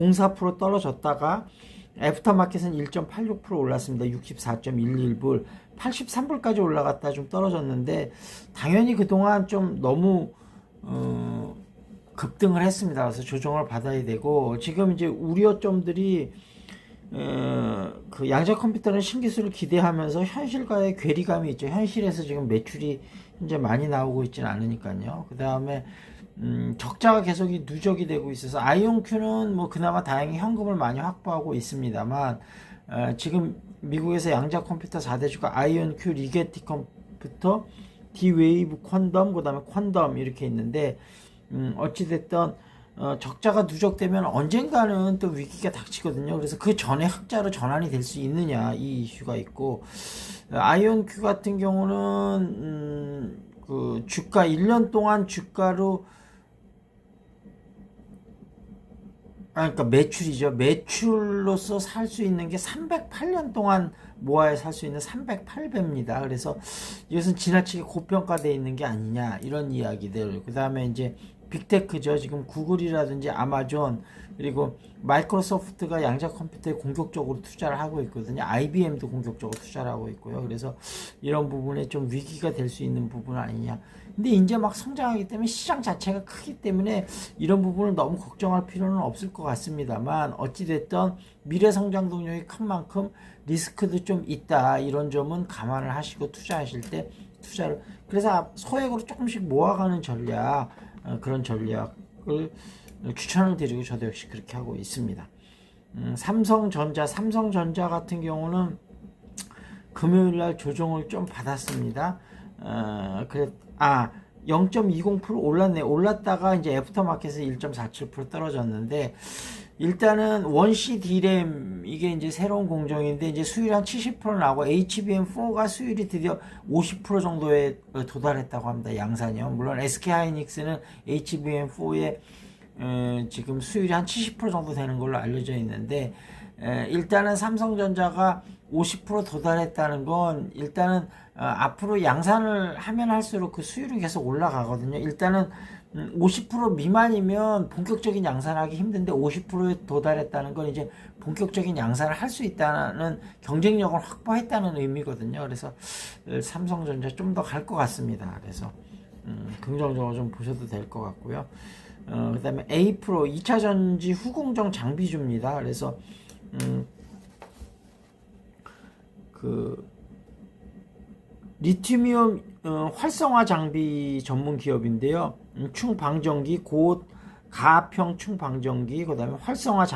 0.04% 떨어졌다가 애프터마켓은 1.86% 올랐습니다. 64.11불, 83불까지 올라갔다 좀 떨어졌는데 당연히 그동안 좀 너무 어, 급등을 했습니다. 그래서 조정을 받아야 되고 지금 이제 우려점들이 어, 그 양자 컴퓨터는 신기술을 기대하면서 현실과의 괴리감이 있죠. 현실에서 지금 매출이 현재 많이 나오고 있지는 않으니까요. 그 다음에 음, 적자가 계속 이 누적이 되고 있어서 아이온큐는 뭐 그나마 다행히 현금을 많이 확보하고 있습니다만 어, 지금 미국에서 양자 컴퓨터 4대주가 아이온큐, 리게티 컴퓨터, 디웨이브 퀀덤, 그 다음에 퀀덤 이렇게 있는데 음, 어찌됐든 어, 적자가 누적되면 언젠가는 또 위기가 닥치거든요. 그래서 그 전에 흑자로 전환이 될 수 있느냐 이 이슈가 있고 어, 아이온큐 같은 경우는 음, 그 주가 1년 동안 주가로 아, 그러니까 매출이죠. 매출로서 살 수 있는 게 308년 동안 모아야 살 수 있는 308배입니다. 그래서 이것은 지나치게 고평가되어 있는 게 아니냐 이런 이야기들. 그 다음에 이제 빅테크죠. 지금 구글이라든지 아마존 그리고 마이크로소프트가 양자 컴퓨터에 공격적으로 투자를 하고 있거든요. IBM도 공격적으로 투자를 하고 있고요. 그래서 이런 부분에 좀 위기가 될 수 있는 부분 아니냐. 근데 이제 막 성장하기 때문에 시장 자체가 크기 때문에 이런 부분을 너무 걱정할 필요는 없을 것 같습니다만 어찌됐든 미래 성장 동력이 큰 만큼 리스크도 좀 있다. 이런 점은 감안을 하시고 투자하실 때 투자를 그래서 소액으로 조금씩 모아가는 전략 어, 그런 전략을 추천을 드리고 저도 역시 그렇게 하고 있습니다. 음, 삼성전자, 삼성전자 같은 경우는 금요일 날 조정을 좀 받았습니다. 어, 그래, 아, 0.20% 올랐네. 올랐다가 이제 애프터마켓에서 1.47% 떨어졌는데, 일단은 원시 디램, 이게 이제 새로운 공정인데, 이제 수율 한 70% 나오고, HBM4가 수율이 드디어 50% 정도에 도달했다고 합니다. 양산이요. 물론 SK 하이닉스는 HBM4에 에, 지금 수율이 한 70% 정도 되는 걸로 알려져 있는데 에, 일단은 삼성전자가 50% 도달했다는 건 일단은 어, 앞으로 양산을 하면 할수록 그 수율이 계속 올라가거든요. 일단은 음, 50% 미만이면 본격적인 양산하기 힘든데 50%에 도달했다는 건 이제 본격적인 양산을 할 수 있다는 경쟁력을 확보했다는 의미거든요. 그래서 어, 삼성전자 좀 더 갈 것 같습니다. 그래서 음, 긍정적으로 좀 보셔도 될 것 같고요. 어, 그 다음에 A 프로 2차 전지 후공정 장비주입니다. 그래서, 음, 그, 리튬이온 어, 활성화 장비 전문 기업인데요. 음, 충방전기, 고, 가평 충방전기, 그 다음에 활성화 장